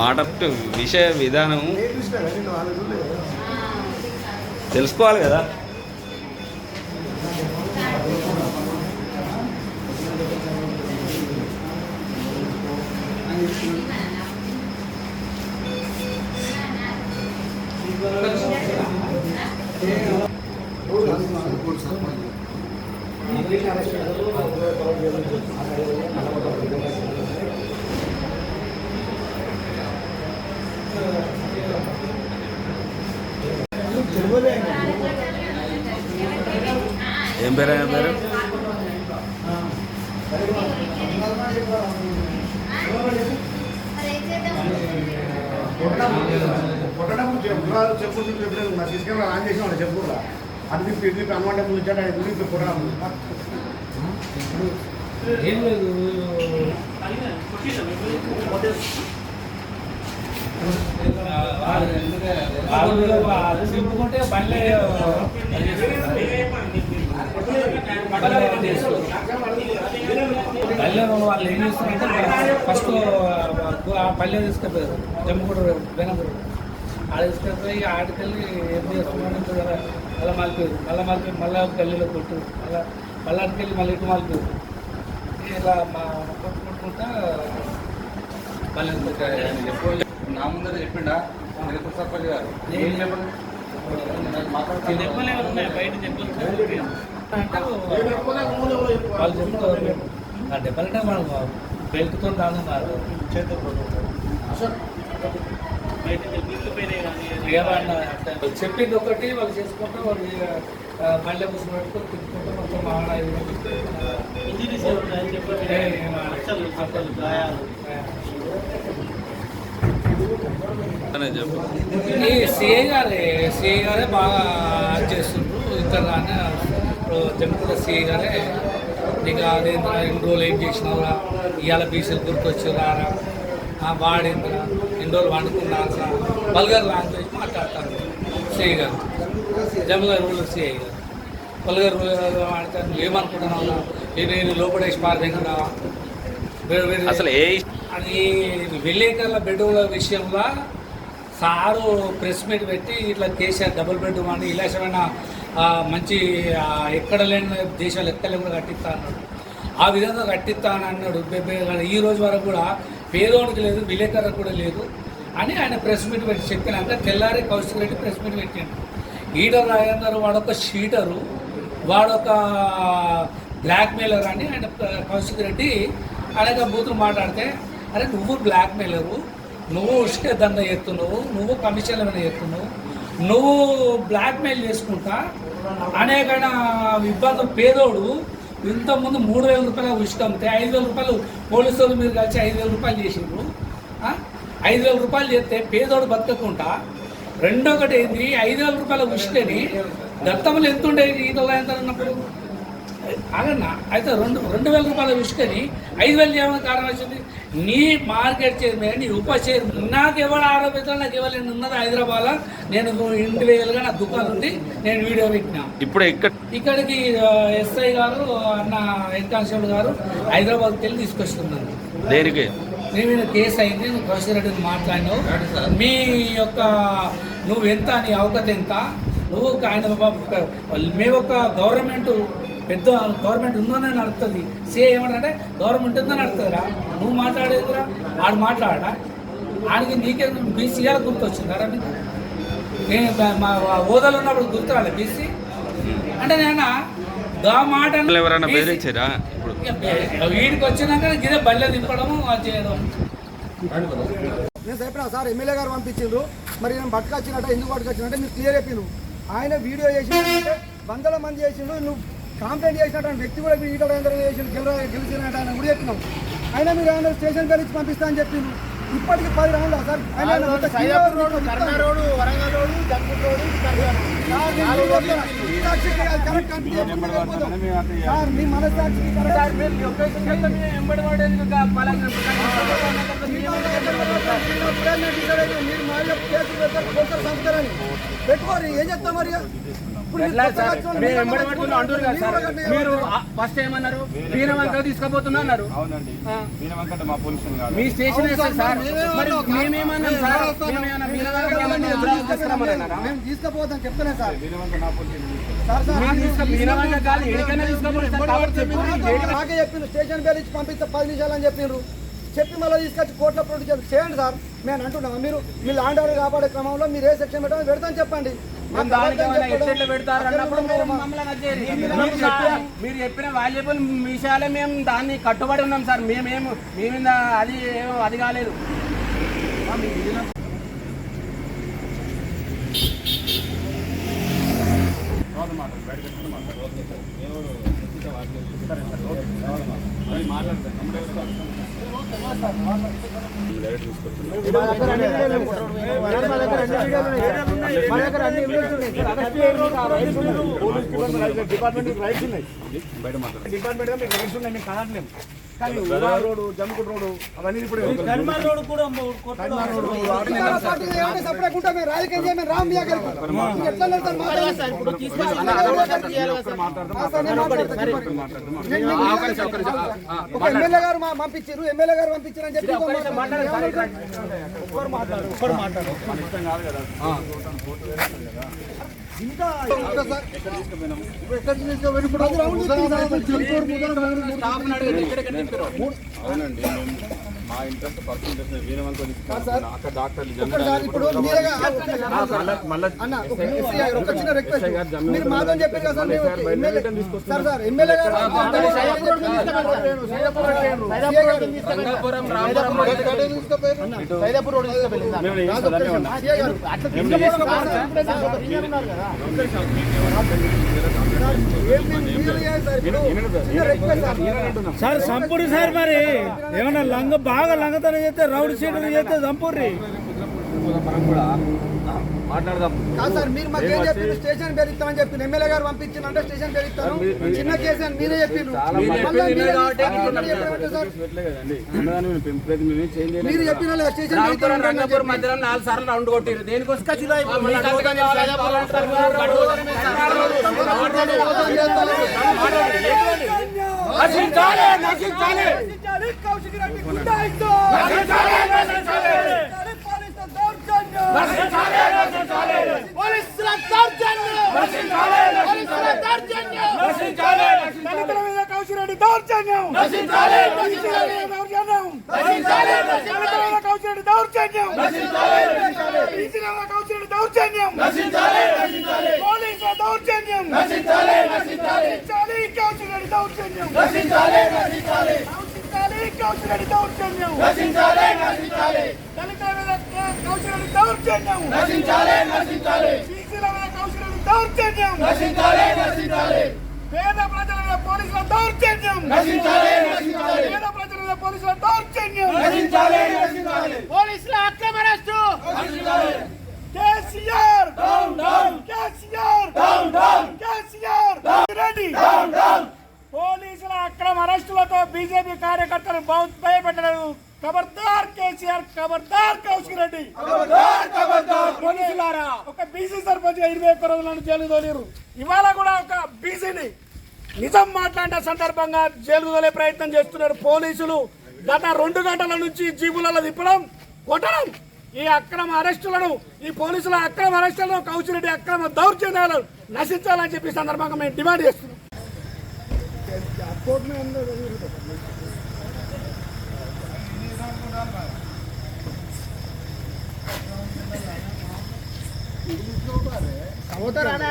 మాట విషయ విధానం. తెలుసుకోవాలి కదా. ಬೇರೆ పేరు ఆయన పేరు చెప్పు తీసుకెళ్ళి ఆన్ చేసిన వాళ్ళు చెప్పు అది తిప్పి ఇది తిప్పి ముందు అది కొట్టడం ఏం లేదు బండ్లే పల్లె వాళ్ళు ఏం చేస్తారంటే ఫస్ట్ ఆ పల్లె తీసుకెళ్ళారు జమ్ముకూడ బెనకూడ ఆడ తీసుకెళ్ళిపోయి ఆడికెళ్ళి ఏం చేస్తున్నాను కదా మళ్ళీ మలిపారు. మళ్ళీ మలిపి మళ్ళీ గల్లీలో కొట్టు. మళ్ళీ మళ్ళీ ఆడికెళ్ళి మళ్ళీ ఇటు మలిపారు. ఇలా మా కొట్టుకుంటా పల్లె నా ముందర చెప్పిండా? తిరుపతి సర్పంచ్ గారు? ఏం చెప్పండి? దెబ్బలే ఉన్నాయి బయట దెబ్బలు వాళ్ళు చెప్తారు ఆ దెబ్బలంటే మనం బెల్ట్తో రానున్నారు చెప్పింది ఒకటి వాళ్ళు చేసుకుంటూ వాళ్ళు మళ్ళీ ముసుగు పెట్టుకొని తిప్పుకుంటూ మొత్తం ఆడ అనే గారే సిఏ గారే బాగా చేస్తుండ్రు ఇక్కడ కానీ జంకుల సిఐ గారే ఇక అదేంద్ర ఇన్ని రోజులు ఏం చేసినావురా? ఇవాళ బీసీలు గుర్తొచ్చారా వాడేంద్ర ఇన్ని రోజులు వండుకున్నారా? బల్గర్ లాంగ్వేజ్ మాట్లాడతారు సిఐ గారు జమ్మల రూల్ సిఐ గారు బల్గర్ మాట్లాడతారు నువ్వు ఏమనుకుంటున్నావు నేను లోపడేసి పారదేకుండా అసలు ఏ అది విలేకరుల బెడ్రూమ్ల విషయంలో సారు ప్రెస్ మీట్ పెట్టి ఇట్లా కేసీఆర్ డబుల్ బెడ్రూమ్ అని ఇలాసమైన మంచి ఎక్కడ లేని దేశాలు ఎక్కడ కూడా కట్టిస్తా అన్నాడు. ఆ విధంగా కట్టిస్తా అని అన్నాడు ఈ రోజు వరకు కూడా పేదోడికి లేదు విలేకరులకు కూడా లేదు అని ఆయన ప్రెస్ మీట్ పెట్టి చెప్పినాక తెల్లారి కౌశిక్ రెడ్డి ప్రెస్ మీట్ పెట్టాడు. ఈడర్ రాజేందర్ వాడొక షీటరు వాడొక బ్లాక్మెయిలర్ అని ఆయన కౌశిక్ రెడ్డి అనేక బూతులు మాట్లాడితే అరే నువ్వు బ్లాక్మెయిలరు నువ్వు ఉష్కే దండ ఎత్తున్నావు నువ్వు కమిషన్ల మీద ఎత్తున్నావు నువ్వు బ్లాక్మెయిల్ చేసుకుంటా అనేక ఇబ్బంది పేదోడు ఇంతకుముందు మూడు వేల రూపాయలు ఉష్క అమ్మితే ఐదు వేల రూపాయలు పోలీసు వాళ్ళు మీరు కలిసి ఐదు వేల రూపాయలు చేసిండ్రు. ఐదు వేల రూపాయలు చేస్తే పేదోడు బతకకుండా రెండొకటి ఏంది? ఐదు వేల రూపాయల ఉచితని దత్తములు ఎంత ఉండేది ఈత ఎంత అన్నప్పుడు? అదన్నా అయితే రెండు రెండు వేల రూపాయల ఉచితని ఐదు వేలు చేయడానికి కారణం వచ్చింది? నీ మార్కెట్ చైర్మన్ నీ ఉప చైర్మన్. నాకు ఎవరు ఆరోపిస్తారు నాకు ఎవరు నేను ఉన్నది హైదరాబాద్లో. నేను ఇంటి వేలుగా నా దుకాణం ఉంది. నేను వీడియో పెట్టినా. ఇప్పుడు ఇక్కడ ఇక్కడికి ఎస్ఐ గారు అన్న హెడ్ కానిస్టేబుల్ గారు హైదరాబాద్కి వెళ్ళి తీసుకొస్తున్నారు. దేనికి? నీ మీద కేసు అయింది నువ్వు కౌశల్ రెడ్డిని మాట్లాడినావు. మీ యొక్క నువ్వు ఎంత నీ అవగత ఎంత? నువ్వు ఆయన మేము ఒక గవర్నమెంట్ పెద్ద గవర్నమెంట్ ఉందనే నడుస్తుంది సే ఏమంటే గవర్నమెంట్ ఉందని నడుతుందిరా నువ్వు మాట్లాడేదిరా? ఆడు మాట్లాడా? ఆడికి నీకే బీసీఆర్ గుర్తొచ్చిందారా నీకు నేను మా హోదాలో ఉన్నప్పుడు గుర్తురాలే బీసీ? అంటే నేను గా మాట వీడికి వచ్చినాక గిదే బల్లె దింపడము అది చేయడం. నేను చెప్పిన సార్ ఎమ్మెల్యే గారు పంపించిండ్రు. మరి నేను పట్టుకొచ్చినట్ట ఎందుకు పట్టుకొచ్చినట్టే మీరు క్లియర్ చెప్పిను ఆయన వీడియో చేసిందంటే వందల మంది చేసిండు నువ్వు కాంప్లైంట్ చేసినట్టు వ్యక్తి కూడా ఈటల చేసిండు గెల గెలిచినట్టు ఆయన కూడా అయినా మీరు ఆయన స్టేషన్ కలిసి పంపిస్తా అని చెప్పిండు ఇప్పటికి పది రౌండ్లు సార్. మీ మనస్సాక్షికి మీరు మా. పెట్టుకోరు ఏం చేస్తాం మరి? ఇప్పుడు మీరు ఫస్ట్ ఏమన్నారు? వీరవంక తీసుకుపోతున్నా అన్నారు. మా స్టేషన్ సార్? మరి మేమేమన్నాం సార్? తీసుకుపోతాం. సార్. నాకే చెప్పిండు స్టేషన్ పేరు ఇచ్చి పంపిస్తే పది నిమిషాలు అని చెప్పిండ్రు చెప్పి మళ్ళీ తీసుకొచ్చి కోర్టులో ప్రొడ్యూస్ చేయండి సార్. మేము అంటున్నాం. మీరు మీ లాండ్ ఆర్డర్ కాపాడే క్రమంలో మీరు ఏ సెక్షన్ పెట్టాలో పెడతాను చెప్పండి. మేము దానికి ఏమైనా ఎట్లెట్లు పెడతారు అన్నప్పుడు మీరు మమ్మల్ని నచ్చేది. మీరు చెప్పిన- మీరు చెప్పిన వాల్యుబుల్ విషయాలే మేము దాన్ని కట్టుబడి ఉన్నాం సార్. మేమేము మేమింద అది ఏమో అది కాలేదు. మన దగ్గర అన్ని డిపార్ట్మెంట్ రైట్స్ ఉన్నాయి. డిపార్ట్మెంట్ మీకు రైట్స్ ఉన్నాయి కానీ రోడ్ జమ్ముకుడు రోడ్ అవన్నీ ఇప్పుడు రోడ్ కూడా ఎమ్మెల్యే గారు మా- పంపించారు ఎమ్మెల్యే గారు పంపించారు అని చెప్పి ఇంకో మాట్లాడండి. అవునండి మేము మా ఇంట్రెస్ట్ పర్సనల్ ఇంట్రెస్ట్ వీరవంక తీసుకున్నాం అక్కడ డాక్టర్లు సార్ సంపూరి సార్ మరి ఏమన్నా లంగ బాగా లంగతనం చేస్తే రౌడ్ సీట్లు చేస్తే కాదు సార్ మీరు మాకు ఏం చెప్పారు స్టేషన్ పేరు ఇస్తామని చెప్పి ఎమ్మెల్యే గారు పంపించిన అంటే స్టేషన్ పేరు ఇస్తాను చిన్న కేసు అని మీరే మీరే చెప్పిన స్టేషన్ రంగాపురం మధ్యలో నాలుగు సార్లు రౌండ్ కొట్టిరు దేనికోసం? నశించాలి నశించాలి. దళితుల మీద కౌశిరెడ్డి దౌర్జన్యం దౌర్జన్యం దళితుల మీద కౌశిరెడ్డి దౌర్జన్యం బీసీల మీద దౌర్జన్యం. పోలీసుల దౌర్జన్యం. నశించాలి కౌశిరెడ్డి దౌర్జన్యం. నశించాలి కౌశిరెడ్డి దౌర్జన్యం. దళితుల మీద కౌశిరెడ్డి దౌర్జన్యం. బీసీల మీద కౌశిరెడ్డి దౌర్జన్యం. పేద ప్రజల మీద పోలీసుల దౌర్జన్యం. పేద ప్రజల మీద పోలీసుల దౌర్జన్యం. పోలీసుల అక్రమ arrest KCR! KCR! KCR! Reddy! పోలీసుల అక్రమ అరెస్టులతో బీజేపీ కార్యకర్తలు భయపెట్టలేదు ఖబర్దార్ కేసీఆర్ ఖబర్దార్ కౌశిక్ రెడ్డి. పోలీసులారా ఒక బీసీ సర్పంచ్ ఇరవై ఒక్క రోజులను జైలు తోలేరు. ఇవాళ కూడా ఒక బీసీని నిజం మాట్లాడే సందర్భంగా జైలు తోలే ప్రయత్నం చేస్తున్నారు పోలీసులు. గత రెండు గంటల నుంచి జీబులలో తిప్పడం కొట్టడం ఈ అక్రమ అరెస్టులను ఈ పోలీసుల అక్రమ అరెస్టులను కౌశిరెడ్డి అక్రమ దౌర్జన్యాలను నశించాలని చెప్పి సందర్భంగా మేము డిమాండ్ చేస్తున్నాం. కౌశిరెడ్డి